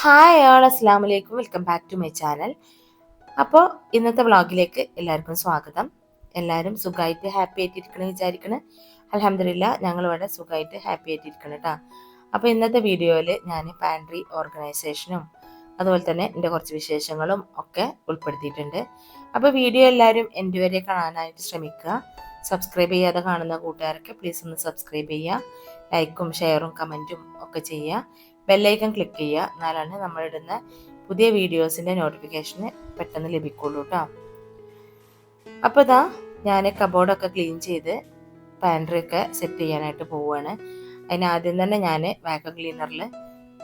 Hi ആൾ അസ്സാം വലൈക്കും welcome back to my channel അപ്പോൾ ഇന്നത്തെ വ്ളോഗിലേക്ക് എല്ലാവർക്കും സ്വാഗതം. എല്ലാവരും സുഖമായിട്ട് ഹാപ്പി ആയിട്ട് ഇരിക്കണം വിചാരിക്കണേ. അലഹമില്ല ഞങ്ങളിവിടെ സുഖമായിട്ട് ഹാപ്പി ആയിട്ട് ഇരിക്കണം കേട്ടോ അപ്പോൾ ഇന്നത്തെ വീഡിയോയിൽ ഞാൻ പാൻട്രി ഓർഗനൈസേഷനും അതുപോലെ തന്നെ എന്റെ കുറച്ച് വിശേഷങ്ങളും ഒക്കെ ഉൾപ്പെടുത്തിയിട്ടുണ്ട്. അപ്പോൾ വീഡിയോ എല്ലാവരും എന്റെ വരെ കാണാനായിട്ട് ശ്രമിക്കുക. സബ്സ്ക്രൈബ് ചെയ്യാതെ കാണുന്ന കൂട്ടുകാരൊക്കെ പ്ലീസ് ഒന്ന് സബ്സ്ക്രൈബ് ചെയ്യുക. ലൈക്കും ഷെയറും കമന്റും ഒക്കെ ചെയ്യുക. ബെല്ലൈക്കൺ ക്ലിക്ക് ചെയ്യുക. എന്നാലാണ് നമ്മളിടുന്ന പുതിയ വീഡിയോസിന്റെ നോട്ടിഫിക്കേഷന് പെട്ടെന്ന് ലഭിക്കുള്ളൂ കേട്ടോ അപ്പോൾ ഇതാ ഞാൻ കബോർഡൊക്കെ ക്ലീൻ ചെയ്ത് പാൻട്രിയൊക്കെ സെറ്റ് ചെയ്യാനായിട്ട് പോവുകയാണ് അതിന് ആദ്യം തന്നെ ഞാൻ വാക്വം ക്ലീനറിൽ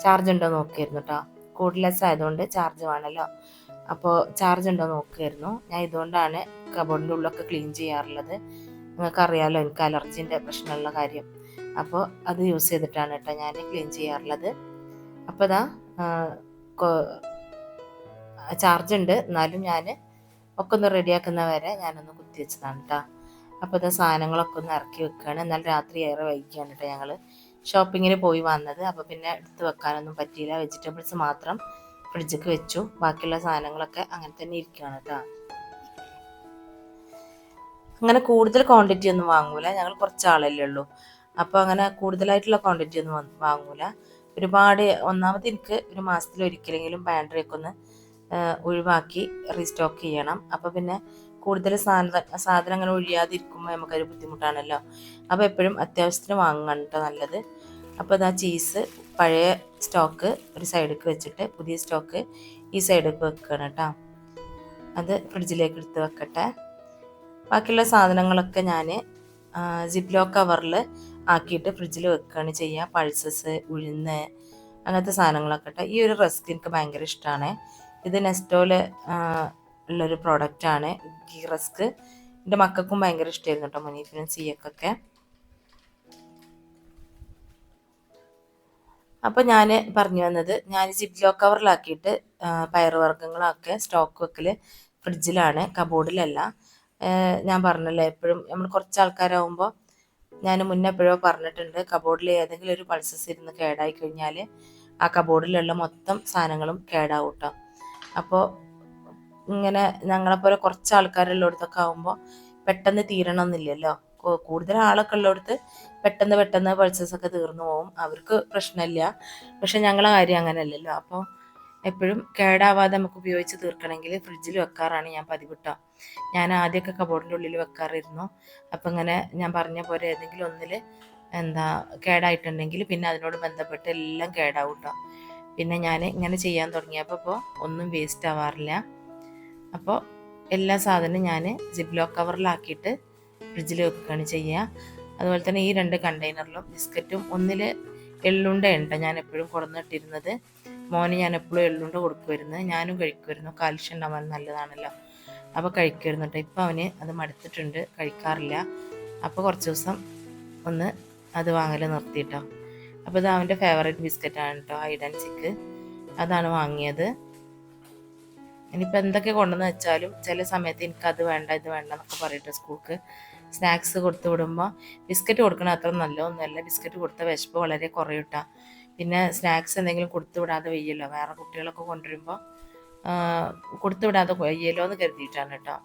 ചാർജ് ഉണ്ടോ നോക്കിയിരുന്നു കേട്ടോ കൂടുതലെസ് ആയതുകൊണ്ട് ചാർജ് വേണമല്ലോ അപ്പോൾ ചാർജ് ഉണ്ടോ നോക്കിയിരുന്നു ഞാൻ ഇതുകൊണ്ടാണ് കബോർഡിന്റെ ഉള്ളൊക്കെ ക്ലീൻ ചെയ്യാറുള്ളത്. നിങ്ങൾക്കറിയാമല്ലോ എനിക്ക് അലർജിന്റെ പ്രശ്നമുള്ള കാര്യം. അപ്പോൾ അത് യൂസ് ചെയ്തിട്ടാണ് കേട്ടോ ഞാൻ ക്ലീൻ ചെയ്യാറുള്ളത്. അപ്പോൾ ദാ ചാർജ് ഉണ്ട്. എന്നാലും ഞാൻ ഒക്കെ ഒന്ന് റെഡിയാക്കുന്ന വരെ ഞാനൊന്ന് കുത്തി വെച്ചതാണ് കേട്ടോ അപ്പോൾ ഇതാ സാധനങ്ങളൊക്കെ ഒന്ന് ഇറക്കി വെക്കുകയാണ് എന്നാൽ രാത്രി ഏറെ വൈകിയാണ് കേട്ടോ ഞങ്ങൾ ഷോപ്പിങ്ങിന് പോയി വന്നത്. അപ്പോൾ പിന്നെ എടുത്ത് വെക്കാനൊന്നും പറ്റിയില്ല. വെജിറ്റബിൾസ് മാത്രം ഫ്രിഡ്ജിക്ക് വെച്ചു. ബാക്കിയുള്ള സാധനങ്ങളൊക്കെ അങ്ങനെ തന്നെ ഇരിക്കുകയാണ് കേട്ടോ അങ്ങനെ കൂടുതൽ ക്വാണ്ടിറ്റി ഒന്നും വാങ്ങൂല. ഞങ്ങൾ കുറച്ച് ആളല്ലേ ഉള്ളൂ. അപ്പോൾ അങ്ങനെ കൂടുതലായിട്ടുള്ള ക്വാണ്ടിറ്റി ഒന്നും വാങ്ങൂല. ഒരുപാട് ഒന്നാമത് എനിക്ക് ഒരു മാസത്തിൽ ഒരിക്കലെങ്കിലും പാൻട്രിയൊക്കെ ഒന്ന് ഒഴിവാക്കി റീസ്റ്റോക്ക് ചെയ്യണം. അപ്പോൾ പിന്നെ കൂടുതൽ സാധന സാധനങ്ങൾ ഒഴിയാതിരിക്കുമ്പോൾ നമുക്കൊരു ബുദ്ധിമുട്ടാണല്ലോ. അപ്പോൾ എപ്പോഴും അത്യാവശ്യത്തിന് വാങ്ങണം കേട്ടോ നല്ലത്. അപ്പോൾ ഇതാ ചീസ് പഴയ സ്റ്റോക്ക് ഒരു സൈഡിലേക്ക് വെച്ചിട്ട് പുതിയ സ്റ്റോക്ക് ഈ സൈഡിലേക്ക് വെക്കണം കേട്ടോ അത് ഫ്രിഡ്ജിലേക്ക് എടുത്ത് വെക്കട്ടെ. ബാക്കിയുള്ള സാധനങ്ങളൊക്കെ ഞാൻ ജിപ്ലോ കവറിൽ ആക്കിയിട്ട് ഫ്രിഡ്ജിൽ വെക്കുകയാണ് ചെയ്യുക പൾസസ് ഉഴുന്ന് അങ്ങനത്തെ സാധനങ്ങളൊക്കെ ഇട്ട്. ഈ ഒരു റസ്ക് എനിക്ക് ഭയങ്കര ഇഷ്ടമാണ് ഇത് നെസ്റ്റോൽ ഉള്ളൊരു പ്രോഡക്റ്റാണ് ഗീ റെസ്ക്. എന്റെ മക്കൾക്കും ഭയങ്കര ഇഷ്ടമായിരുന്നു കേട്ടോ മുനീഫിനും സിയക്കൊക്കെ. അപ്പോൾ ഞാൻ പറഞ്ഞു വന്നത് ഞാൻ ജിപ്ലോ കവറിലാക്കിയിട്ട് പയറുവർഗങ്ങളൊക്കെ സ്റ്റോക്ക് വെക്കൽ ഫ്രിഡ്ജിലാണ് കബോർഡിലല്ല ഞാൻ പറഞ്ഞല്ലോ എപ്പോഴും നമ്മൾ കുറച്ച് ആൾക്കാരാകുമ്പോൾ ഞാൻ മുന്നെപ്പോഴോ പറഞ്ഞിട്ടുണ്ട് കബോർഡിൽ ഏതെങ്കിലും ഒരു പൾസസ് ഇരുന്ന് കേടായി കഴിഞ്ഞാൽ ആ കബോർഡിലുള്ള മൊത്തം സാധനങ്ങളും കേടാവും കേട്ടോ അപ്പോൾ ഇങ്ങനെ ഞങ്ങളെപ്പോലെ കുറച്ച് ആൾക്കാരുള്ളിടത്തൊക്കെ ആകുമ്പോൾ പെട്ടെന്ന് തീരണമെന്നില്ലല്ലോ. കൂടുതൽ ആളൊക്കെ ഉള്ളിടത്ത് പെട്ടെന്ന് പെട്ടെന്ന് പൾസസ് ഒക്കെ തീർന്നു പോകും അവർക്ക് പ്രശ്നമില്ല. പക്ഷെ ഞങ്ങളെ കാര്യം അങ്ങനെയല്ലല്ലോ. അപ്പോൾ എപ്പോഴും കേടാവാതെ നമുക്ക് ഉപയോഗിച്ച് തീർക്കണമെങ്കിൽ ഫ്രിഡ്ജിൽ വെക്കാറാണ് ഞാൻ പതിവിട്ടോ. ഞാൻ ആദ്യമൊക്കെ കബോർഡിന്റെ ഉള്ളിൽ വെക്കാറിരുന്നു. അപ്പം ഇങ്ങനെ ഞാൻ പറഞ്ഞ പോലെ ഏതെങ്കിലും ഒന്നിൽ എന്താ കേടായിട്ടുണ്ടെങ്കിൽ പിന്നെ അതിനോട് ബന്ധപ്പെട്ട് എല്ലാം കേടാവും കേട്ടോ പിന്നെ ഞാൻ ഇങ്ങനെ ചെയ്യാൻ തുടങ്ങിയപ്പോൾ ഇപ്പോൾ ഒന്നും വേസ്റ്റ് ആവാറില്ല. അപ്പോൾ എല്ലാ സാധനവും ഞാൻ ജിബ്ലോ കവറിലാക്കിയിട്ട് ഫ്രിഡ്ജിൽ വെക്കുകയാണ് ചെയ്യുക. അതുപോലെ തന്നെ ഈ രണ്ട് കണ്ടെയ്നറിലും ബിസ്ക്കറ്റും ഒന്നിൽ എള്ളുണ്ടയുണ്ട് ഞാൻ എപ്പോഴും കൊടുന്നിട്ടിരുന്നത് മോന് ഞാൻ എപ്പോഴും എള്ളുണ്ട് കൊടുക്കുമായിരുന്നു ഞാനും കഴിക്കുമായിരുന്നു കാൽഷ്യം ഉണ്ടാവാൻ നല്ലതാണല്ലോ. അപ്പോൾ കഴിക്കുമായിരുന്നു കേട്ടോ ഇപ്പം അവന് അത് മടുത്തിട്ടുണ്ട്. കഴിക്കാറില്ല. അപ്പോൾ കുറച്ച് ദിവസം ഒന്ന് അത് വാങ്ങൽ നിർത്തിയിട്ടോ അപ്പോൾ ഇത് അവന്റെ ഫേവറേറ്റ് ബിസ്ക്കറ്റാണ് കേട്ടോ ഹൈഡ് സിക്ക് അതാണ് വാങ്ങിയത്. ഇനിയിപ്പോൾ എന്തൊക്കെ കൊണ്ടുവന്ന് വെച്ചാലും ചില സമയത്ത് എനിക്ക് അത് വേണ്ട ഇത് വേണ്ട എന്നൊക്കെ പറയട്ടെ സ്കൂൾക്ക്. സ്നാക്സ് കൊടുത്തു വിടുമ്പോൾ ബിസ്ക്കറ്റ് കൊടുക്കണ അത്ര നല്ലതൊന്നുമല്ല. ബിസ്ക്കറ്റ് കൊടുത്ത വിശപ്പ് വളരെ കുറയൂട്ടാ പിന്നെ സ്നാക്സ് എന്തെങ്കിലും കൊടുത്തു വിടാതെ വയ്യല്ലോ. വേറെ കുട്ടികളൊക്കെ കൊണ്ടുവരുമ്പോൾ കൊടുത്തു വിടാതെ വയ്യല്ലോ എന്ന് കരുതിയിട്ടാണ് കേട്ടോ.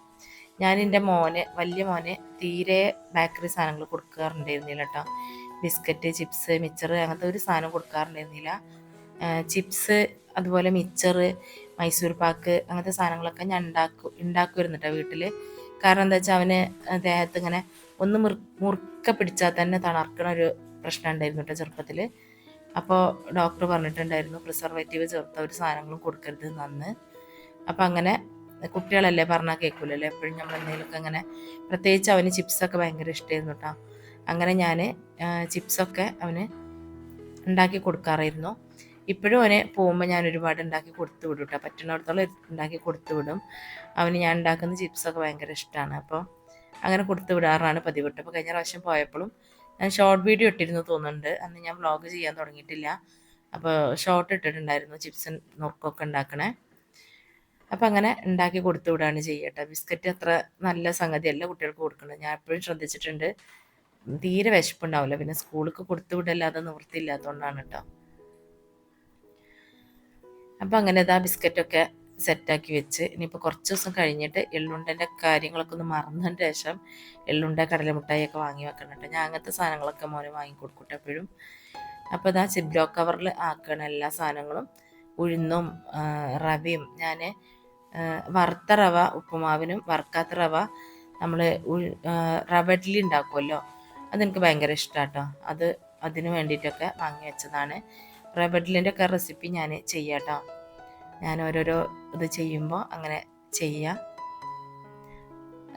ഞാൻ എന്റെ മോനെ വലിയ മോനെ തീരെ ബേക്കറി സാധനങ്ങൾ കൊടുക്കാറുണ്ടായിരുന്നില്ല കേട്ടോ. ബിസ്ക്കറ്റ് ചിപ്സ് മിച്ചർ അങ്ങനത്തെ ഒരു സാധനം കൊടുക്കാറുണ്ടായിരുന്നില്ല. ചിപ്സ് അതുപോലെ മിച്ചർ മൈസൂർ പാക്ക് അങ്ങനത്തെ സാധനങ്ങളൊക്കെ ഞാൻ ഉണ്ടാക്കും ഉണ്ടാക്കുമായിരുന്നു കേട്ടോ വീട്ടിൽ കാരണം എന്താ വെച്ചാൽ അവന് ദേഹത്ത് ഇങ്ങനെ ഒന്ന് മുറു മുറുക്ക പിടിച്ചാൽ തന്നെ തണർക്കണ ഒരു പ്രശ്നം ഉണ്ടായിരുന്നു കേട്ടോ ചെറുപ്പത്തിൽ അപ്പോൾ ഡോക്ടർ പറഞ്ഞിട്ടുണ്ടായിരുന്നു പ്രിസർവേറ്റീവ് ചേർത്ത ഒരു സാധനങ്ങളും കൊടുക്കരുത് നന്ന്. അപ്പം അങ്ങനെ കുട്ടികളല്ലേ പറഞ്ഞാൽ കേൾക്കില്ലല്ലോ എപ്പോഴും നമ്മൾ എന്തെങ്കിലുമൊക്കെ അങ്ങനെ പ്രത്യേകിച്ച് അവന് ചിപ്സൊക്കെ ഭയങ്കര ഇഷ്ടമായിരുന്നു കേട്ടോ അങ്ങനെ ഞാൻ ചിപ്സൊക്കെ അവന് ഉണ്ടാക്കി കൊടുക്കാറായിരുന്നു. ഇപ്പോഴും അവനെ പോകുമ്പോൾ ഞാൻ ഒരുപാട് ഉണ്ടാക്കി കൊടുത്തു വിടും കേട്ടോ പറ്റുന്നിടത്തോളം ഉണ്ടാക്കി കൊടുത്തു വിടും. അവന് ഞാൻ ഉണ്ടാക്കുന്ന ചിപ്സൊക്കെ ഭയങ്കര ഇഷ്ടമാണ് അപ്പോൾ അങ്ങനെ കൊടുത്തു വിടാറാണ് പതിവ് അപ്പോൾ കഴിഞ്ഞ പ്രാവശ്യം പോയപ്പോഴും ഷോർട്ട് വീഡിയോ ഇട്ടിരുന്നു തോന്നുന്നുണ്ട്. അന്ന് ഞാൻ വ്ളോഗ് ചെയ്യാൻ തുടങ്ങിയിട്ടില്ല. അപ്പോൾ ഷോർട്ട് ഇട്ടിട്ടുണ്ടായിരുന്നു ചിപ്സ് നുറുക്കൊക്കെ ഉണ്ടാക്കണേ. അപ്പം അങ്ങനെ ഉണ്ടാക്കി കൊടുത്തു വിടുകയാണ് ചെയ്യട്ടെ ബിസ്ക്കറ്റ് അത്ര നല്ല സംഗതിയല്ല കുട്ടികൾക്ക് കൊടുക്കുന്നത് ഞാൻ എപ്പോഴും ശ്രദ്ധിച്ചിട്ടുണ്ട്. തീരെ വിശപ്പുണ്ടാവില്ല. പിന്നെ സ്കൂളിലേക്ക് കൊടുത്തു വിടല്ലാതെ നിവൃത്തിയില്ലാത്തതുകൊണ്ടാണ് കേട്ടോ. അപ്പം അങ്ങനെ ഇതാ ബിസ്ക്കറ്റൊക്കെ സെറ്റാക്കി വെച്ച്. ഇനിയിപ്പോൾ കുറച്ച് ദിവസം കഴിഞ്ഞിട്ട് എള്ളുണ്ടന്റെ കാര്യങ്ങളൊക്കെ ഒന്ന് മറന്നതിന് ശേഷം എള്ളുണ്ട കടലമുട്ടായിയൊക്കെ വാങ്ങി വെക്കണം കേട്ടോ ഞാൻ അങ്ങനത്തെ സാധനങ്ങളൊക്കെ മോനെ വാങ്ങി കൊടുക്കട്ടെ എപ്പോഴും. അപ്പോൾ ഇതാ സിബ്ലോ കവറിൽ ആക്കണ എല്ലാ സാധനങ്ങളും ഉഴുന്നും റവയും ഞാൻ വറുത്ത റവ ഉപ്പുമാവിനും വറുക്കാത്ത റവ നമ്മൾ റവ ഇഡ്ഡലി ഉണ്ടാക്കുമല്ലോ അതെനിക്ക് ഭയങ്കര ഇഷ്ടമാട്ടോ അത് അതിന് വേണ്ടിയിട്ടൊക്കെ വാങ്ങി വെച്ചതാണ്. റവ ഇഡ്ഡലിന്റെ ഒക്കെ റെസിപ്പി ഞാൻ ചെയ്യാട്ടോ. ഞാൻ ഓരോരോ ഇത് ചെയ്യുമ്പോൾ അങ്ങനെ ചെയ്യാം.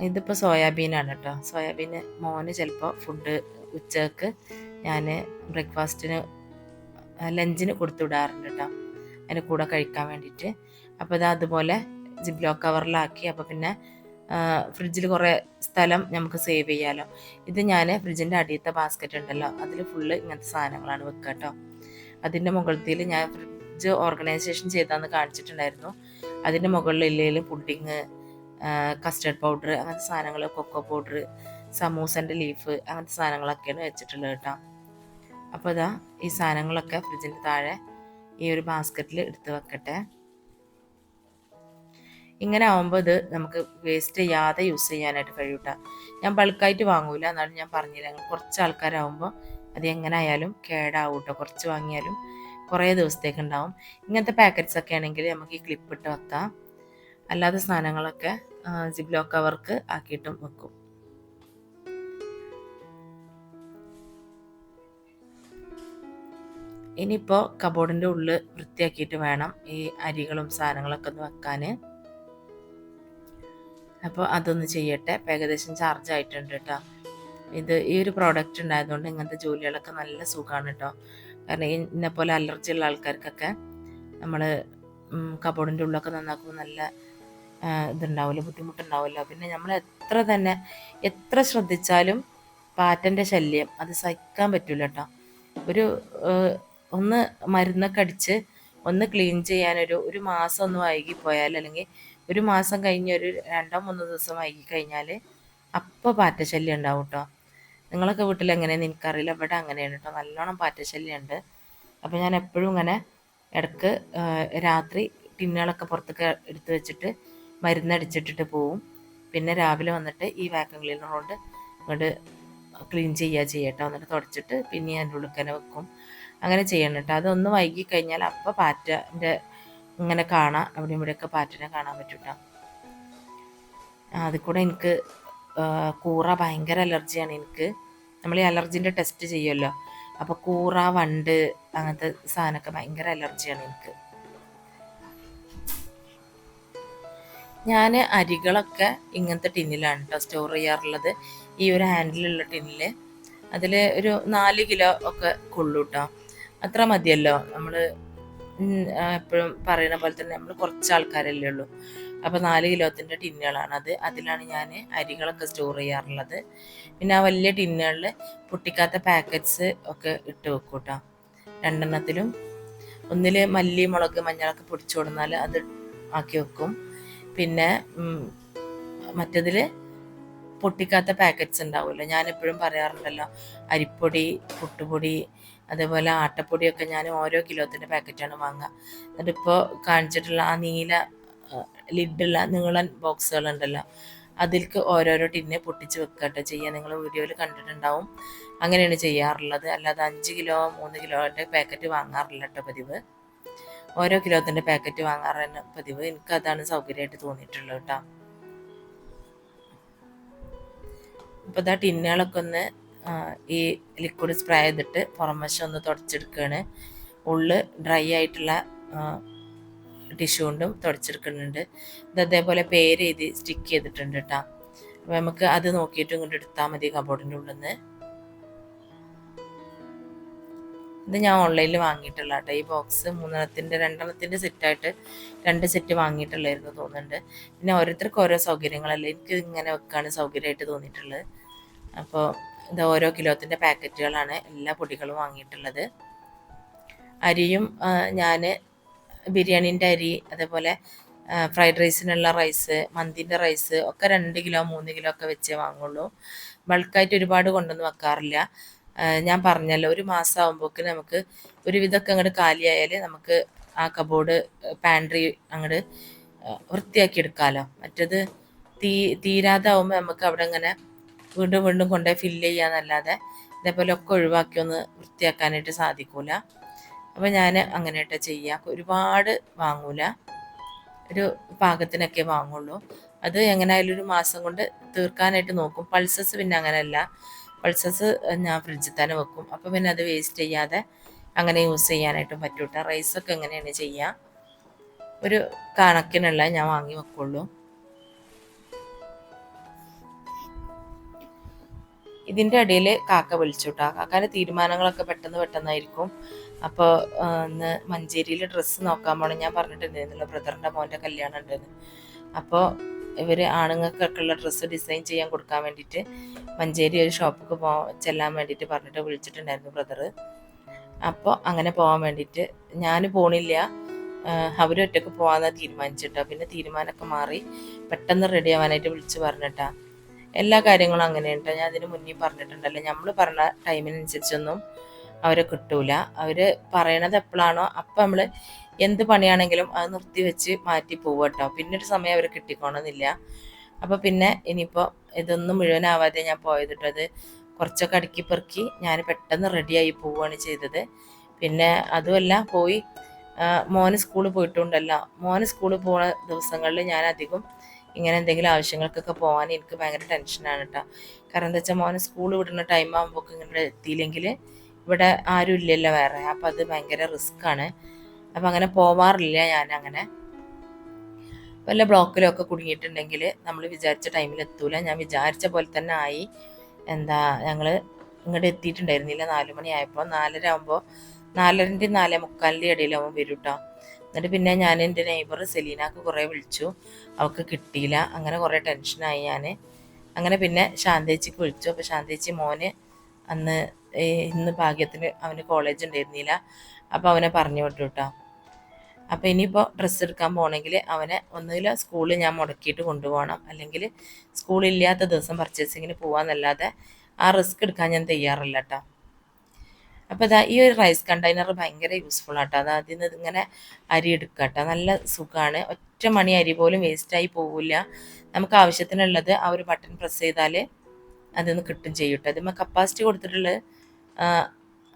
ഇതിപ്പോൾ സോയാബീനാണ് കേട്ടോ സോയാബീൻ മോന് ചിലപ്പോൾ ഫുഡ് ഉച്ചയ്ക്ക് ഞാൻ ബ്രേക്ക്ഫാസ്റ്റിന് ലഞ്ചിന് കൊടുത്തു വിടാറുണ്ട് കേട്ടോ അതിന്റെ കൂടെ കഴിക്കാൻ വേണ്ടിയിട്ട് അപ്പോൾ ഇത് അതുപോലെ ജിബ്ലോ കവറിലാക്കി അപ്പോൾ പിന്നെ ഫ്രിഡ്ജിൽ കുറേ സ്ഥലം നമുക്ക് സേവ് ചെയ്യാമല്ലോ ഇത് ഞാൻ ഫ്രിഡ്ജിന്റെ അടിയത്തെ ബാസ്ക്കറ്റ് ഉണ്ടല്ലോ. അതിൽ ഫുള്ള് ഇങ്ങനത്തെ സാധനങ്ങളാണ് വെക്കുക കേട്ടോ അതിന്റെ മുകളിൽ ഞാൻ ഫ്രിഡ്ജ് ഓർഗനൈസേഷൻ ചെയ്താന്ന് കാണിച്ചിട്ടുണ്ടായിരുന്നു. അതിന്റെ മുകളിൽ ഇല്ലെങ്കിലും പുഡിങ് കസ്റ്റർഡ് പൗഡർ അങ്ങനത്തെ സാധനങ്ങൾ കൊക്കോ പൗഡർ സമൂസന്റെ ലീഫ് അങ്ങനത്തെ സാധനങ്ങളൊക്കെയാണ് വെച്ചിട്ടുള്ളത് കേട്ടോ. അപ്പോൾ ഇതാ ഈ സാധനങ്ങളൊക്കെ ഫ്രിഡ്ജിന്റെ താഴെ ഈ ഒരു ബാസ്ക്കറ്റിൽ എടുത്ത് വെക്കട്ടെ. ഇങ്ങനെ ആവുമ്പോൾ ഇത് നമുക്ക് വേസ്റ്റ് ചെയ്യാതെ യൂസ് ചെയ്യാനായിട്ട് കഴിയൂട്ട ഞാൻ ബൾക്കായിട്ട് വാങ്ങൂല എന്നാലും ഞാൻ പറഞ്ഞില്ല കുറച്ച് ആൾക്കാരാകുമ്പോൾ അത് എങ്ങനെ ആയാലും കേടാവും കേട്ടോ കുറച്ച് വാങ്ങിയാലും കുറേ ദിവസത്തേക്ക് ഉണ്ടാവും. ഇങ്ങനത്തെ പാക്കറ്റ്സ് ഒക്കെ ആണെങ്കിൽ നമുക്ക് ഈ ക്ലിപ്പ് ഇട്ട് വെക്കാം. അല്ലാത്ത സാധനങ്ങളൊക്കെ ജിബ്ലോ കവർക്ക് ആക്കിയിട്ടും വെക്കും. ഇനിയിപ്പോൾ കബോർഡിന്റെ ഉള്ളിൽ വൃത്തിയാക്കിയിട്ട് വേണം ഈ അരികളും സാധനങ്ങളൊക്കെ ഒന്ന് വെക്കാൻ അപ്പോൾ അതൊന്ന് ചെയ്യട്ടെ. ഏകദേശം ചാർജ് ആയിട്ടുണ്ട് കേട്ടോ ഇത് ഈ ഒരു പ്രോഡക്റ്റ് ഉണ്ടായതുകൊണ്ട് ഇങ്ങനത്തെ ജോലികളൊക്കെ നല്ല സുഖമാണ് കേട്ടോ കാരണം ഈ ഇന്നെ പോലെ അലർജി ഉള്ള ആൾക്കാർക്കൊക്കെ നമ്മൾ കബോർഡിന്റെ ഉള്ളൊക്കെ നന്നാക്കുമ്പോൾ നല്ല ഇതുണ്ടാവില്ല ബുദ്ധിമുട്ടുണ്ടാവില്ല പിന്നെ നമ്മൾ എത്ര തന്നെ എത്ര ശ്രദ്ധിച്ചാലും പാറ്റന്റെ ശല്യം അത് സഹിക്കാൻ പറ്റില്ല കേട്ടോ ഒരു ഒന്ന് മരുന്നൊക്കെ അടിച്ച് ഒന്ന് ക്ലീൻ ചെയ്യാനൊരു ഒരു മാസം ഒന്ന് വൈകിപ്പോയാൽ അല്ലെങ്കിൽ ഒരു മാസം കഴിഞ്ഞ് ഒരു രണ്ടോ മൂന്നോ ദിവസം വൈകി കഴിഞ്ഞാൽ അപ്പോൾ പാറ്റശല്യം ഉണ്ടാവും കേട്ടോ നിങ്ങളൊക്കെ വീട്ടിൽ എങ്ങനെയാണെന്ന് എനിക്കറിയില്ല ഇവിടെ അങ്ങനെയാണ് കേട്ടോ നല്ലോണം പാറ്റശല്യമുണ്ട് അപ്പോൾ ഞാൻ എപ്പോഴും ഇങ്ങനെ ഇടയ്ക്ക് രാത്രി ടിന്നുകളൊക്കെ പുറത്തൊക്കെ എടുത്ത് വെച്ചിട്ട് മരുന്നടിച്ചിട്ടിട്ട് പോവും. പിന്നെ രാവിലെ വന്നിട്ട് ഈ വാക്യൂം ക്ലീനർ കൊണ്ട് ഇങ്ങോട്ട് ക്ലീൻ ചെയ്യുക ചെയ്യട്ടോ എന്നിട്ട് തുടച്ചിട്ട് പിന്നെ അതിന്റെ ഉള്ളിൽ വെക്കും. അങ്ങനെ ചെയ്യണം കേട്ടോ അതൊന്ന് വൈകി കഴിഞ്ഞാൽ അപ്പോൾ പാറ്റന്റെ ഇങ്ങനെ കാണാം. അവിടെ ഇവിടെയൊക്കെ പാറ്റിനെ കാണാൻ പറ്റും കേട്ടോ അതിൽ കൂടെ എനിക്ക് കൂറ ഭയങ്കര അലർജിയാണ് എനിക്ക്. നമ്മൾ ഈ അലർജിന്റെ ടെസ്റ്റ് ചെയ്യുമല്ലോ. അപ്പോൾ കൂറ വണ്ട് അങ്ങനത്തെ സാധനമൊക്കെ ഭയങ്കര അലർജിയാണ് എനിക്ക്. ഞാൻ അരികളൊക്കെ ഇങ്ങനത്തെ ടിന്നിലാണ് കേട്ടോ സ്റ്റോർ ചെയ്യാറുള്ളത്. ഈ ഒരു ഹാൻഡിലുള്ള ടിന്നിൽ അതിൽ ഒരു നാല് കിലോ ഒക്കെ കൊള്ളു കേട്ടോ. അത്ര മതിയല്ലോ. നമ്മൾ എപ്പോഴും പറയുന്ന പോലെ തന്നെ നമ്മൾ കുറച്ച് ആൾക്കാരല്ലേ ഉള്ളൂ. അപ്പോൾ നാല് കിലോത്തിന്റെ അത്. അതിലാണ് ഞാൻ അരികളൊക്കെ സ്റ്റോർ ചെയ്യാറുള്ളത്. പിന്നെ ആ വലിയ ടിന്നുകളിൽ പൊട്ടിക്കാത്ത പാക്കറ്റ്സ് ഒക്കെ ഇട്ട് വെക്കും കേട്ടോ രണ്ടെണ്ണത്തിലും. ഒന്നിൽ മല്ലി മുളക് മഞ്ഞളൊക്കെ പൊടിച്ചു കൊടുന്നാൽ അത് ആക്കി വെക്കും. പിന്നെ മറ്റതിൽ പൊട്ടിക്കാത്ത പാക്കറ്റ്സ് ഉണ്ടാവുമല്ലോ. ഞാൻ എപ്പോഴും പറയാറുണ്ടല്ലോ അരിപ്പൊടി പുട്ടുപൊടി അതേപോലെ ആട്ടപ്പൊടിയൊക്കെ ഞാൻ ഓരോ കിലോത്തിന്റെ പാക്കറ്റാണ് വാങ്ങുക. എന്നിട്ടിപ്പോൾ കാണിച്ചിട്ടുള്ള ആ നീല ലിഡുള്ള നീളൻ ബോക്സുകളുണ്ടല്ലോ. അതിൽക്ക് ഓരോരോ ടിന്നെ പൊട്ടിച്ച് വെക്കട്ടെ ചെയ്യുക നിങ്ങൾ വീഡിയോയിൽ കണ്ടിട്ടുണ്ടാവും. അങ്ങനെയാണ് ചെയ്യാറുള്ളത്. അല്ലാതെ അഞ്ച് കിലോ മൂന്ന് കിലോന്റെ പാക്കറ്റ് വാങ്ങാറില്ല കേട്ടോ പതിവ്. ഓരോ കിലോത്തിന്റെ പാക്കറ്റ് വാങ്ങാറാണ് പതിവ്. എനിക്ക് അതാണ് സൗകര്യമായിട്ട് തോന്നിയിട്ടുള്ളത് കേട്ടോ അപ്പോൾ ഇതാ ടിന്നുകളൊക്കെ ഒന്ന് ഈ ലിക്വിഡ് സ്പ്രേ ചെയ്തിട്ട് പുറം വശം ഒന്ന് തുടച്ചെടുക്കുകയാണ് ഉള്ളു ഡ്രൈ ആയിട്ടുള്ള ടിഷ്യൂ കൊണ്ടും തുടച്ചെടുക്കുന്നുണ്ട് ഇത് അതേപോലെ പേര് എഴുതി സ്റ്റിക്ക് ചെയ്തിട്ടുണ്ട് കേട്ടോ അപ്പോൾ നമുക്ക് അത് നോക്കിയിട്ട് ഇങ്ങോട്ട് എടുത്താൽ മതി കബോർഡിന്റെ ഉള്ളിൽ നിന്ന് ഇത് ഞാൻ ഓൺലൈനിൽ വാങ്ങിയിട്ടുള്ള കേട്ടോ ഈ ബോക്സ് മൂന്നെണ്ണത്തിന്റെ രണ്ടെണ്ണത്തിന്റെ സെറ്റായിട്ട് രണ്ട് സെറ്റ് വാങ്ങിയിട്ടുള്ളായിരുന്നു തോന്നുന്നുണ്ട്. പിന്നെ ഓരോരുത്തർക്ക് ഓരോ സൗകര്യങ്ങളല്ലേ. എനിക്ക് ഇങ്ങനെ വെക്കാണ് സൗകര്യമായിട്ട് തോന്നിയിട്ടുള്ളത്. അപ്പോൾ ഇത് ഓരോ കിലോത്തിന്റെ പാക്കറ്റുകളാണ് എല്ലാ പൊടികളും വാങ്ങിയിട്ടുള്ളത്. അരിയും ഞാൻ ബിരിയാണീന്റെ അരി അതേപോലെ ഫ്രൈഡ് റൈസിനുള്ള റൈസ് മന്തിന്റെ റൈസ് ഒക്കെ രണ്ട് കിലോ മൂന്ന് കിലോ ഒക്കെ വെച്ചേ വാങ്ങുള്ളൂ. ബൾക്കായിട്ട് ഒരുപാട് കൊണ്ടൊന്നും വെക്കാറില്ല. ഞാൻ പറഞ്ഞല്ലോ ഒരു മാസം ആകുമ്പോഴേക്ക് നമുക്ക് ഒരു വിധമൊക്കെ അങ്ങോട്ട് കാലിയായാൽ നമുക്ക് ആ കബോർഡ് പാൻട്രി അങ്ങോട്ട് വൃത്തിയാക്കി എടുക്കാമല്ലോ മറ്റത് തീ തീരാതാവുമ്പോൾ നമുക്ക് അവിടെ ഇങ്ങനെ വീണ്ടും വീണ്ടും കൊണ്ടുപോയി ഫില്ല് ചെയ്യാന്നല്ലാതെ ഇതേപോലെ ഒക്കെ ഒഴിവാക്കി ഒന്ന് വൃത്തിയാക്കാനായിട്ട് സാധിക്കൂല. അപ്പോൾ ഞാൻ അങ്ങനെയായിട്ട് ചെയ്യുക ഒരുപാട് വാങ്ങൂല. ഒരു പാകത്തിനൊക്കെ വാങ്ങുള്ളൂ. അത് എങ്ങനെയായാലും ഒരു മാസം കൊണ്ട് തീർക്കാനായിട്ട് നോക്കും. പൾസസ് പിന്നെ അങ്ങനെയല്ല. പൾസസ് ഞാൻ ഫ്രിഡ്ജിൽ തന്നെ വെക്കും. അപ്പോൾ പിന്നെ അത് വേസ്റ്റ് ചെയ്യാതെ അങ്ങനെ യൂസ് ചെയ്യാനായിട്ടും പറ്റൂട്ട. റൈസൊക്കെ എങ്ങനെയാണ് ചെയ്യുക ഒരു കണക്കിനുള്ള ഞാൻ വാങ്ങി വെക്കുള്ളൂ. ഇതിന്റെ ഇടയിൽ കാക്ക വിളിച്ചുട്ടാ. കാക്കാന്റെ തീരുമാനങ്ങളൊക്കെ പെട്ടെന്ന് പെട്ടെന്നായിരിക്കും. അപ്പോൾ ഇന്ന് മഞ്ചേരിയിൽ ഡ്രസ്സ് നോക്കാൻ പോകണം ഞാൻ പറഞ്ഞിട്ടുണ്ടായിരുന്നു ബ്രദറിന്റെ മോന്റെ കല്യാണം ഉണ്ടെന്ന്. അപ്പോൾ ഇവർ ആണുങ്ങൾക്കൊക്കെ ഉള്ള ഡ്രസ്സ് ഡിസൈൻ ചെയ്യാൻ കൊടുക്കാൻ വേണ്ടിയിട്ട് മഞ്ചേരി ഒരു ഷോപ്പിക്ക് പോ ചെല്ലാൻ വേണ്ടിയിട്ട് പറഞ്ഞിട്ട് വിളിച്ചിട്ടുണ്ടായിരുന്നു ബ്രദർ അപ്പോൾ അങ്ങനെ പോകാൻ വേണ്ടിയിട്ട് ഞാൻ പോണില്ല. അവരൊറ്റക്ക് പോകാമെന്നാണ് തീരുമാനിച്ചിട്ടോ. പിന്നെ തീരുമാനമൊക്കെ മാറി പെട്ടെന്ന് റെഡി ആവാനായിട്ട് വിളിച്ച് പറഞ്ഞിട്ടാ. എല്ലാ കാര്യങ്ങളും അങ്ങനെയുണ്ട്. ഞാൻ അതിന് മുന്നേ പറഞ്ഞിട്ടുണ്ടല്ലോ. നമ്മൾ പറഞ്ഞ ടൈമിനനുസരിച്ചൊന്നും അവരെ കിട്ടൂല. അവർ പറയണത് എപ്പോഴാണോ അപ്പം നമ്മൾ എന്ത് പണിയാണെങ്കിലും അത് നിർത്തി വെച്ച് മാറ്റി പോവുക കേട്ടോ ഒരു സമയം അവർ കിട്ടിക്കോണമെന്നില്ല അപ്പോൾ പിന്നെ ഇനിയിപ്പോൾ ഇതൊന്നും മുഴുവനാവാതെ ഞാൻ പോയത് കേട്ടോ അത് കുറച്ചൊക്കെ അടുക്കി പെറുക്കി ഞാൻ പെട്ടെന്ന് റെഡിയായി പോവുകയാണ് ചെയ്തത്. പിന്നെ അതുമല്ല പോയി മോന് സ്കൂളിൽ പോയിട്ടുണ്ടല്ലോ. മോന് സ്കൂളിൽ പോകുന്ന ദിവസങ്ങളിൽ ഞാൻ അധികം ഇങ്ങനെ എന്തെങ്കിലും ആവശ്യങ്ങൾക്കൊക്കെ പോകാൻ എനിക്ക് ഭയങ്കര ടെൻഷനാണ് കേട്ടോ കാരണം എന്താ വെച്ചാൽ മോനെ സ്കൂൾ വിടുന്ന ടൈം ആകുമ്പോൾ ഇങ്ങനെ എത്തിയില്ലെങ്കിൽ ഇവിടെ ആരും ഇല്ലല്ലോ വേറെ. അപ്പം അത് ഭയങ്കര റിസ്ക്കാണ് അപ്പം അങ്ങനെ പോവാറില്ല ഞാൻ അങ്ങനെ. വല്ല ബ്ലോക്കിലൊക്കെ കുടുങ്ങിയിട്ടുണ്ടെങ്കിൽ നമ്മൾ വിചാരിച്ച ടൈമിൽ എത്തൂല. ഞാൻ വിചാരിച്ച പോലെ തന്നെ ആയി. എന്താ ഞങ്ങൾ ഇങ്ങോട്ട് എത്തിയിട്ടുണ്ടായിരുന്നില്ല. നാല് മണി ആയപ്പോൾ നാലര ആകുമ്പോൾ നാലരന്റെ നാലേ മുക്കാലിന്റെ ഇടയിലാവും വരും കേട്ടോ എന്നിട്ട് പിന്നെ ഞാൻ എന്റെ നെയ്ബർ സെലീനാക്ക് കുറേ വിളിച്ചു. അവൾക്ക് കിട്ടിയില്ല. അങ്ങനെ കുറേ ടെൻഷനായി ഞാൻ അങ്ങനെ പിന്നെ ശാന്തേച്ചിക്ക് വിളിച്ചു. അപ്പോൾ ശാന്തേച്ചി മോന് അന്ന് ഇന്ന് ഭാഗ്യത്തിന് അവന് കോളേജ് ഉണ്ടായിരുന്നില്ല. അപ്പോൾ അവനെ പറഞ്ഞു വിട്ടു കേട്ടോ അപ്പോൾ ഇനിയിപ്പോൾ ഡ്രസ്സ് എടുക്കാൻ പോകണമെങ്കിൽ അവനെ ഒന്നുകിൽ സ്കൂളിൽ ഞാൻ മുടക്കിയിട്ട് കൊണ്ടുപോകണം. അല്ലെങ്കിൽ സ്കൂളില്ലാത്ത ദിവസം പർച്ചേസിങ്ങിന് പോകാമെന്നല്ലാതെ ആ റിസ്ക് എടുക്കാൻ ഞാൻ തയ്യാറല്ല കേട്ടോ അപ്പോൾ ഇതാ ഈ ഒരു റൈസ് കണ്ടെയ്നർ ഭയങ്കര യൂസ്ഫുൾ ആട്ടോ അത് അതിൽ നിന്ന് ഇങ്ങനെ അരി എടുക്കുക കേട്ടോ നല്ല സുഖമാണ് ഒറ്റ മണി അരി പോലും വേസ്റ്റായി പോവില്ല. നമുക്ക് ആവശ്യത്തിനുള്ളത് ആ ഒരു ബട്ടൺ പ്രസ് ചെയ്താൽ അതിന്ന് കിട്ടും ചെയ്യും അതിമ്മ കപ്പാസിറ്റി കൊടുത്തിട്ടുള്ള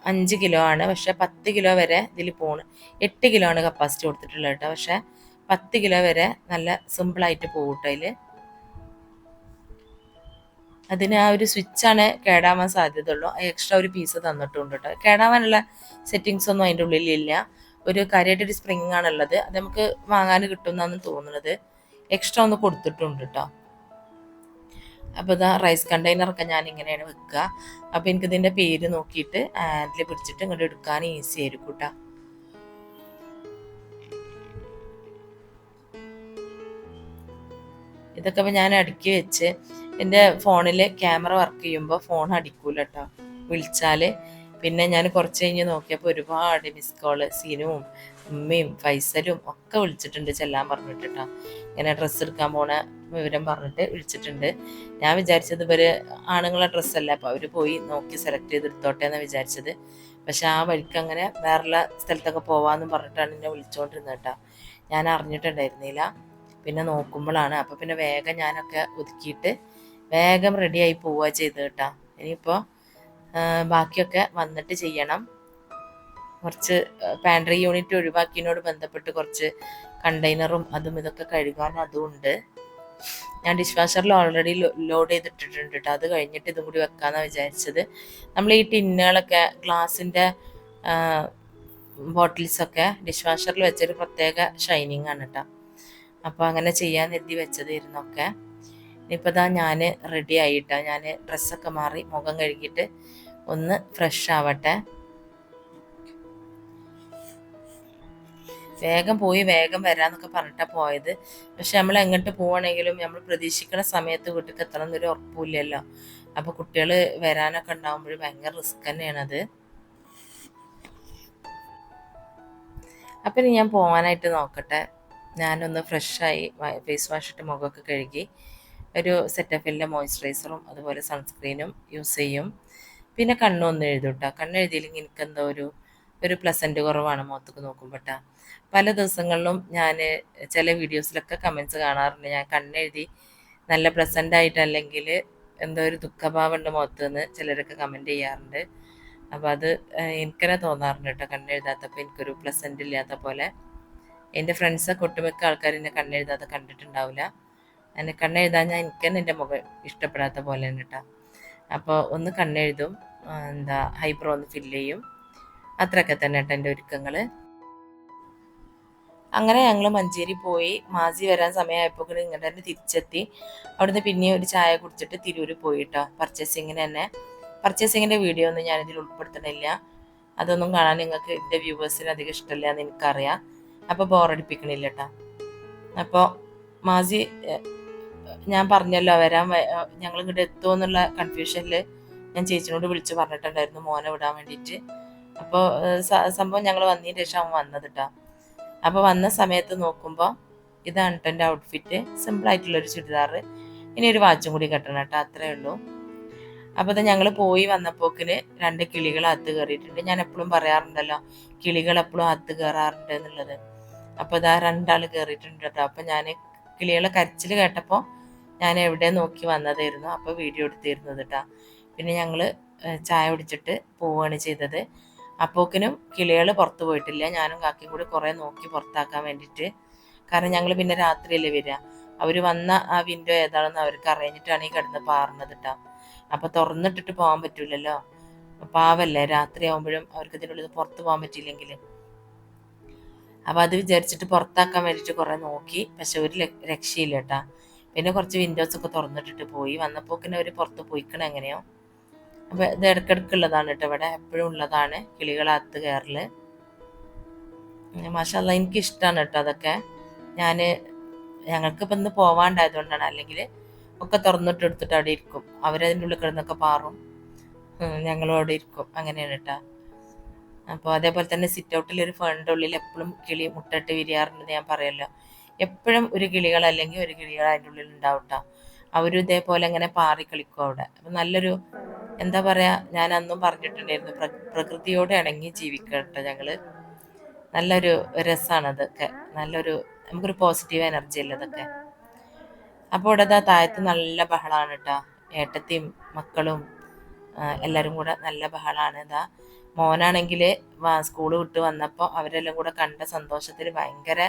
അഞ്ച് കിലോ ആണ്. പക്ഷെ പത്ത് കിലോ വരെ ഇതിൽ പോണ്. എട്ട് കിലോ ആണ് കപ്പാസിറ്റി കൊടുത്തിട്ടുള്ളത് കേട്ടോ പക്ഷെ പത്ത് കിലോ വരെ നല്ല സിമ്പിളായിട്ട് പോകും അതിൽ അതിന് ആ ഒരു സ്വിച്ചാണ് കേടാവാൻ സാധ്യത സാധ്യതയുള്ളൂ എക്സ്ട്രാ ഒരു പീസ് തന്നിട്ടുണ്ട് കേട്ടോ കേടാവാനുള്ള സെറ്റിങ്സ് ഒന്നും അതിന്റെ ഉള്ളിലില്ല. ഒരു കാര്യമായിട്ടൊരു സ്പ്രിങ് ആണുള്ളത്. അത് നമുക്ക് വാങ്ങാൻ കിട്ടുമെന്നാണ് തോന്നുന്നത് എക്സ്ട്രാ ഒന്ന് കൊടുത്തിട്ടുണ്ട് കേട്ടോ അപ്പോൾ ഇതാ റൈസ് കണ്ടെയ്നറൊക്കെ ഞാൻ ഇങ്ങനെയാണ് വെക്കുക. അപ്പോൾ എനിക്കിതിന്റെ പേര് നോക്കിയിട്ട് ആൻഡിൽ പിടിച്ചിട്ട് ഇങ്ങോട്ട് എടുക്കാൻ ഈസി ആയിരിക്കും കേട്ടോ. ഇതൊക്കെ ഇപ്പോൾ ഞാൻ അടുക്കി വെച്ച് എന്റെ ഫോണിൽ ക്യാമറ വർക്ക് ചെയ്യുമ്പോൾ ഫോൺ അടിക്കൂല കേട്ടോ. വിളിച്ചാൽ പിന്നെ ഞാൻ കുറച്ച് കഴിഞ്ഞ് നോക്കിയപ്പോൾ ഒരുപാട് മിസ് കോൾ സീനുവും ഉമ്മയും ഫൈസലും ഒക്കെ വിളിച്ചിട്ടുണ്ട് ചെല്ലാൻ പറഞ്ഞിട്ട് ഇങ്ങനെ ഡ്രസ്സ് എടുക്കാൻ പോണ വിവരം പറഞ്ഞിട്ട് വിളിച്ചിട്ടുണ്ട്. ഞാൻ വിചാരിച്ചത് ഇവർ ആണുങ്ങളെ ഡ്രസ്സല്ല അപ്പോൾ അവർ പോയി നോക്കി സെലക്ട് ചെയ്തെടുത്തോട്ടെ എന്ന് വിചാരിച്ചത്. പക്ഷെ ആ വഴിക്ക് അങ്ങനെ വേറെ സ്ഥലത്തൊക്കെ പോവാന്ന് പറഞ്ഞിട്ടാണ് എന്നെ വിളിച്ചോണ്ടിരുന്നത് കേട്ടോ ഞാൻ അറിഞ്ഞിട്ടുണ്ടായിരുന്നില്ല. പിന്നെ നോക്കുമ്പോഴാണ്. അപ്പോൾ പിന്നെ വേഗം ഞാനൊക്കെ ഒതുക്കിയിട്ട് വേഗം റെഡിയായി പോവുക ചെയ്ത് കേട്ടോ ഇനിയിപ്പോൾ ബാക്കിയൊക്കെ വന്നിട്ട് ചെയ്യണം. കുറച്ച് പാൻട്രി യൂണിറ്റ് ഒഴിവാക്കിയതിനോട് ബന്ധപ്പെട്ട് കുറച്ച് കണ്ടെയ്നറും അതും ഇതൊക്കെ കഴുകാൻ അതും ഉണ്ട് ഞാൻ ഡിഷ് വാഷറിൽ ഓൾറെഡി ലോഡ് ചെയ്തിട്ടിട്ടുണ്ട് കേട്ടോ അത് കഴിഞ്ഞിട്ട് ഇതും കൂടി വെക്കാമെന്നാണ് വിചാരിച്ചത്. നമ്മൾ ഈ ടിന്നുകളൊക്കെ ഗ്ലാസിന്റെ ബോട്ടിൽസൊക്കെ ഡിഷ് വാഷറിൽ വെച്ചൊരു പ്രത്യേക ഷൈനിങ് ആണ് കേട്ടോ അപ്പോൾ അങ്ങനെ ചെയ്യാൻ എത്തി വെച്ചതായിരുന്നു ഒക്കെ. ഇനിയിപ്പോൾ ഇതാ ഞാൻ റെഡി ആയിട്ടാ ഞാൻ ഡ്രസ്സൊക്കെ മാറി മുഖം കഴുകിയിട്ട് ഒന്ന് ഫ്രഷ് ആവട്ടെ. വേഗം പോയി വേഗം വരാന്നൊക്കെ പറഞ്ഞിട്ടാണ് പോയത്. പക്ഷെ നമ്മൾ എങ്ങോട്ട് പോവാണെങ്കിലും നമ്മൾ പ്രതീക്ഷിക്കുന്ന സമയത്ത് വീട്ടിൽ എത്തണം എന്നൊരു ഉറപ്പില്ലല്ലോ അപ്പോൾ കുട്ടികൾ വരാനൊക്കെ ഉണ്ടാവുമ്പോഴും ഭയങ്കര റിസ്ക് തന്നെയാണത്. അപ്പം ഇനി ഞാൻ പോകാനായിട്ട് നോക്കട്ടെ. ഞാനൊന്ന് ഫ്രഷായി ഫേസ് വാഷ് ഇട്ട് മുഖമൊക്കെ കഴുകി ഒരു സെറ്റഫിന്റെ മോയ്സ്ചറൈസറും അതുപോലെ സൺസ്ക്രീനും യൂസ് ചെയ്യും. പിന്നെ കണ്ണൊന്ന് എഴുതും കണ്ണെഴുതിയില്ലെങ്കിൽ എനിക്കെന്തോ ഒരു ഒരു പ്ലസന്റ് കുറവാണ് മുഖത്തേക്ക് നോക്കുമ്പോൾ ട്ടാ. പല ദിവസങ്ങളിലും ഞാൻ ചില വീഡിയോസിലൊക്കെ കമൻസ് കാണാറുണ്ട്. ഞാൻ കണ്ണെഴുതി നല്ല പ്ലസന്റ് ആയിട്ടല്ലെങ്കിൽ എന്തോ ഒരു ദുഃഖഭാവമുണ്ട് മുഖത്ത് നിന്ന് ചിലരൊക്കെ കമന്റ് ചെയ്യാറുണ്ട്. അപ്പോൾ അത് എനിക്കന്നെ എനിക്കെന്നെ തോന്നാറുണ്ട് കേട്ടോ കണ്ണെഴുതാത്തപ്പോൾ എനിക്കൊരു പ്ലസന്റ് ഇല്ലാത്ത പോലെ. എന്റെ ഫ്രണ്ട്സൊക്കെ ഒട്ടുമിക്ക ആൾക്കാർ എന്നെ കണ്ണെഴുതാതെ കണ്ടിട്ടുണ്ടാവില്ല എന്നെ കണ്ണെഴുതാൻ ഞാൻ എനിക്ക് തന്നെ എന്റെ മുഖം ഇഷ്ടപ്പെടാത്ത പോലെ തന്നെ കേട്ടോ അപ്പോൾ ഒന്ന് കണ്ണെഴുതും എന്താ ഹൈബ്രോ ഒന്ന് ഫില്ല് ചെയ്യും. അത്രയൊക്കെ തന്നെ കേട്ടോ എന്റെ ഒരുക്കങ്ങൾ അങ്ങനെ ഞങ്ങൾ മഞ്ചേരി പോയി. മാസി വരാൻ സമയമായപ്പോൾ ഇങ്ങോട്ട് തന്നെ തിരിച്ചെത്തി. അവിടുന്ന് പിന്നെയും ഒരു ചായ കുടിച്ചിട്ട് തിരൂർ പോയി കേട്ടോ പർച്ചേസിങ്ങിന് തന്നെ. പർച്ചേസിങ്ങിന്റെ വീഡിയോ ഒന്നും ഞാനിതിൽ ഉൾപ്പെടുത്തണില്ല. അതൊന്നും കാണാൻ നിങ്ങൾക്ക് എന്റെ വ്യൂവേഴ്സിന് അധികം ഇഷ്ടമില്ല എന്ന് എനിക്കറിയാം അപ്പോൾ ബോറടിപ്പിക്കണില്ല കേട്ടോ അപ്പോൾ മാസി ഞാൻ പറഞ്ഞല്ലോ വരാൻ ഞങ്ങൾ ഇങ്ങോട്ട് എത്തുമോ എന്നുള്ള കൺഫ്യൂഷനിൽ ഞാൻ ചേച്ചിനോട് വിളിച്ച് പറഞ്ഞിട്ടുണ്ടായിരുന്നു മോനെ വിടാൻ വേണ്ടിയിട്ട്. അപ്പോൾ സംഭവം ഞങ്ങൾ വന്നതിന് ശേഷം അവൻ വന്നത് കേട്ടോ അപ്പോൾ വന്ന സമയത്ത് നോക്കുമ്പോൾ ഇതാണ് കേട്ടോ എന്റെ ഔട്ട്ഫിറ്റ് സിമ്പിളായിട്ടുള്ളൊരു ചുരിദാർ. ഇനി ഒരു വാച്ചും കൂടി കെട്ടണം കേട്ടോ അത്രേ ഉള്ളൂ. അപ്പോൾ ഇത് ഞങ്ങൾ പോയി വന്നപ്പോക്കിന് രണ്ട് കിളികൾ അത്ത് കയറിയിട്ടുണ്ട് ഞാൻ എപ്പോഴും പറയാറുണ്ടല്ലോ കിളികൾ എപ്പോഴും അത്ത് കയറാറുണ്ട് എന്നുള്ളത്. അപ്പോൾ ഇതാ രണ്ടാൾ കയറിയിട്ടുണ്ട് കേട്ടോ അപ്പോൾ ഞാൻ കിളികളെ കരച്ചിൽ കേട്ടപ്പോൾ ഞാൻ എവിടെ നോക്കി വന്നതായിരുന്നു. അപ്പോൾ വീഡിയോ എടുത്തിരുന്നത് കേട്ടോ പിന്നെ ഞങ്ങൾ ചായ കുടിച്ചിട്ട് പോവുകയാണ് ചെയ്തത്. അപ്പോക്കിനും കിളികൾ പുറത്തു പോയിട്ടില്ല. ഞാനും കാക്കയും കൂടി കുറേ നോക്കി പുറത്താക്കാൻ വേണ്ടിയിട്ട്. കാരണം ഞങ്ങൾ പിന്നെ രാത്രിയല്ലേ വരിക. അവർ വന്ന ആ വിൻഡോ ഏതാണെന്ന് അവർക്ക് അറിയഞ്ഞിട്ടാണ് ഈ കിടന്ന് പാറുന്നത് കേട്ടോ അപ്പോൾ തുറന്നിട്ടിട്ട് പോകാൻ പറ്റില്ലല്ലോ പാവല്ലേ രാത്രി ആകുമ്പോഴും അവർക്ക് ഇതിനുള്ളിൽ പുറത്ത് പോകാൻ പറ്റിയില്ലെങ്കിൽ അപ്പോൾ അത് വിചാരിച്ചിട്ട് പുറത്താക്കാൻ വേണ്ടിയിട്ട് കുറേ നോക്കി. പക്ഷെ ഒരു രക്ഷയില്ല കേട്ടാ പിന്നെ കുറച്ച് വിൻഡോസ് ഒക്കെ തുറന്നിട്ടിട്ട് പോയി. വന്നപ്പോൾ പിന്നെ അവർ പുറത്ത് പോയിക്കണം എങ്ങനെയോ. അപ്പോൾ ഇത് ഇടയ്ക്കിടയ്ക്കുള്ളതാണ് കേട്ടോ ഇവിടെ. എപ്പോഴും ഉള്ളതാണ് കിളികളകത്ത് കയറൽ. മാഷല്ല എനിക്ക് ഇഷ്ടമാണ് കേട്ടോ അതൊക്കെ. ഞാൻ ഞങ്ങൾക്കിപ്പോൾ ഇന്ന് പോവാണ്ടായതുകൊണ്ടാണ്. അല്ലെങ്കിൽ ഒക്കെ തുറന്നിട്ട് എടുത്തിട്ട് അവിടെ ഇരിക്കും. അവരതിന്റെ ഉള്ളിൽ കിടന്നൊക്കെ പാറും. ഞങ്ങളും അവിടെ ഇരിക്കും. അങ്ങനെയാണ് കേട്ടോ. അപ്പോൾ അതേപോലെ തന്നെ സിറ്റ് ഔട്ടിൽ ഒരു ഫണ്ട് ഉള്ളിൽ എപ്പോഴും കിളി മുട്ടിട്ട് വിരിയാറുണ്ടെന്ന് ഞാൻ പറയല്ലോ. എപ്പോഴും ഒരു കിളികൾ അല്ലെങ്കിൽ ഒരു കിളികൾ അതിന്റെ ഉള്ളിൽ ഉണ്ടാവും കേട്ടോ. അവരും ഇതേപോലെ ഇങ്ങനെ പാറി കളിക്കും അവിടെ. അപ്പം നല്ലൊരു എന്താ പറയാ ഞാൻ അന്നും പറഞ്ഞിട്ടുണ്ടായിരുന്നു പ്ര- പ്രകൃതിയോട് ഇണങ്ങി ജീവിക്കട്ടെ ഞങ്ങൾ നല്ലൊരു രസമാണ് അതൊക്കെ നല്ലൊരു നമുക്കൊരു പോസിറ്റീവ് എനർജി അല്ലേ അതൊക്കെ അപ്പോൾ ഇവിടെ ദാ താഴത്ത് നല്ല ബഹളമാണ് കേട്ടോ ഏട്ടത്തിയും മക്കളും എല്ലാവരും കൂടെ നല്ല ബഹളമാണ് ഇതാ മോനാണെങ്കിൽ സ്കൂൾ വിട്ട് വന്നപ്പോൾ അവരെല്ലാം കൂടെ കണ്ട സന്തോഷത്തിൽ ഭയങ്കര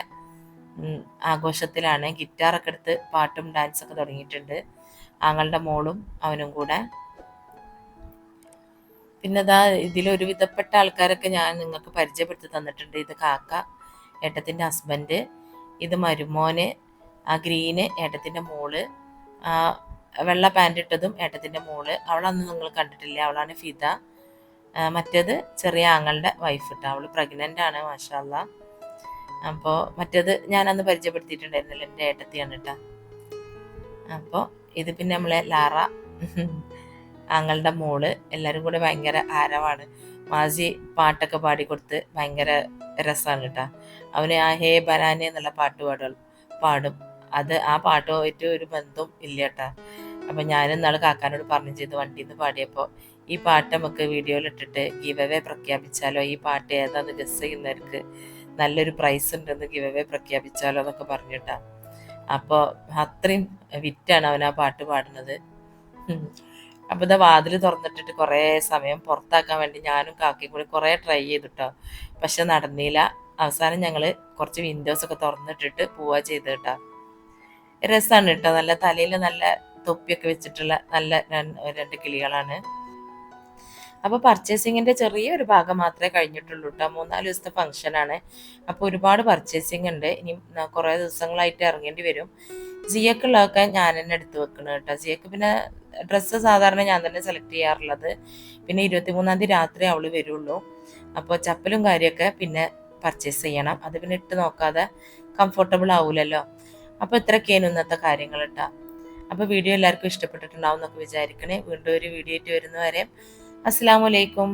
ആഘോഷത്തിലാണ്. ഗിറ്റാറൊക്കെ എടുത്ത് പാട്ടും ഡാൻസൊക്കെ തുടങ്ങിയിട്ടുണ്ട്. ആങ്ങളുടെ മോളും അവനും കൂടെ പിന്നെ ഇതാ ഇതിൽ ഒരു വിധപ്പെട്ട ആൾക്കാരൊക്കെ ഞാൻ നിങ്ങൾക്ക് പരിചയപ്പെടുത്തി തന്നിട്ടുണ്ട്. ഇത് കാക്ക ഏട്ടത്തിന്റെ ഹസ്ബൻഡ് ഇത് മരുമോന് ആ ഗ്രീന് ഏട്ടത്തിന്റെ മോൾ ആ വെള്ള പാന്റ് ഇട്ടതും ഏട്ടത്തിന്റെ മോൾ. അവളന്ന് നിങ്ങൾ കണ്ടിട്ടില്ല? അവളാണ് ഫിദ. മറ്റേത് ചെറിയ ആങ്ങളുടെ വൈഫ് ഇട്ട അവൾ പ്രഗ്നന്റ് ആണ് മാഷാല്ല അപ്പോൾ മറ്റേത് ഞാനന്ന് പരിചയപ്പെടുത്തിയിട്ടുണ്ടായിരുന്നില്ല എന്റെ ഏട്ടത്തിയാണ് കേട്ടോ അപ്പോൾ ഇത് പിന്നെ നമ്മളെ ലാറ. ആങ്ങളുടെ മോൾ എല്ലാവരും കൂടെ ഭയങ്കര ആരവാണ്. മാസി പാട്ടൊക്കെ പാടിക്കൊടുത്ത് ഭയങ്കര രസമാണ് കേട്ടോ. അവന് ആ ഹേ ബനാനെ എന്നുള്ള പാട്ട് പാടും പാടും. അത് ആ പാട്ടുമായിട്ട് ഒരു ബന്ധവും ഇല്ല കേട്ടോ. അപ്പം ഞാൻ ഇന്നാൾ കാക്കാനോട് പറഞ്ഞു ചെയ്ത് വണ്ടിയിൽ നിന്ന് പാടിയപ്പോൾ ഈ പാട്ട് നമുക്ക് വീഡിയോയിൽ ഇട്ടിട്ട് ഗിവ് അവേ പ്രഖ്യാപിച്ചാലോ ഈ പാട്ട് ഏതാന്ന് ഗസ് ചെയ്യുന്നവർക്ക് നല്ലൊരു പ്രൈസ് ഉണ്ടെന്ന് ഗിവവേ പ്രഖ്യാപിച്ചാലോ എന്നൊക്കെ പറഞ്ഞിട്ടാ അപ്പോൾ അത്രയും വിറ്റാണ് അവൻ ആ പാട്ട് പാടുന്നത്. അപ്പൊ ഇതാ വാതിൽ തുറന്നിട്ടിട്ട് കുറേ സമയം പുറത്താക്കാൻ വേണ്ടി ഞാനും കാക്കയും കൂടി കുറേ ട്രൈ ചെയ്തിട്ടോ. പക്ഷെ നടന്നില്ല. അവസാനം ഞങ്ങൾ കുറച്ച് വിൻഡോസ് ഒക്കെ തുറന്നിട്ടിട്ട് പോവാ ചെയ്ത് കേട്ടോ കേട്ടോ നല്ല തലയിൽ നല്ല തൊപ്പിയൊക്കെ വെച്ചിട്ടുള്ള നല്ല രണ്ട് കിളികളാണ്. അപ്പോൾ പർച്ചേസിങ്ങിന്റെ ചെറിയൊരു ഭാഗം മാത്രമേ കഴിഞ്ഞിട്ടുള്ളൂ കേട്ടോ മൂന്നാൽ ദിവസത്തെ ഫംഗ്ഷനാണ് അപ്പോൾ ഒരുപാട് പർച്ചേസിങ് ഉണ്ട്. ഇനി കുറേ ദിവസങ്ങളായിട്ട് ഇറങ്ങേണ്ടി വരും. സിയക്കുള്ളതൊക്കെ ഞാൻ തന്നെ എടുത്ത് വെക്കണം കേട്ടോ സിയക്ക് പിന്നെ ഡ്രസ്സ് സാധാരണ ഞാൻ തന്നെ സെലക്ട് ചെയ്യാറുള്ളത്. പിന്നെ ഇരുപത്തിമൂന്നാം തീയതി രാത്രി അവൾ വരുള്ളൂ. അപ്പോൾ ചപ്പലും കാര്യമൊക്കെ പിന്നെ പർച്ചേസ് ചെയ്യണം. അത് പിന്നെ ഇട്ട് നോക്കാതെ കംഫർട്ടബിൾ ആവൂലല്ലോ. അപ്പോൾ ഇത്രയൊക്കെയാണ് ഇന്നത്തെ കാര്യങ്ങൾ കേട്ടോ അപ്പോൾ വീഡിയോ എല്ലാവർക്കും ഇഷ്ടപ്പെട്ടിട്ടുണ്ടാവും എന്നൊക്കെ വിചാരിക്കണേ. വീണ്ടും ഒരു വീഡിയോ ആയിട്ട് വരുന്നവരെ അസ്സാം വലൈക്കും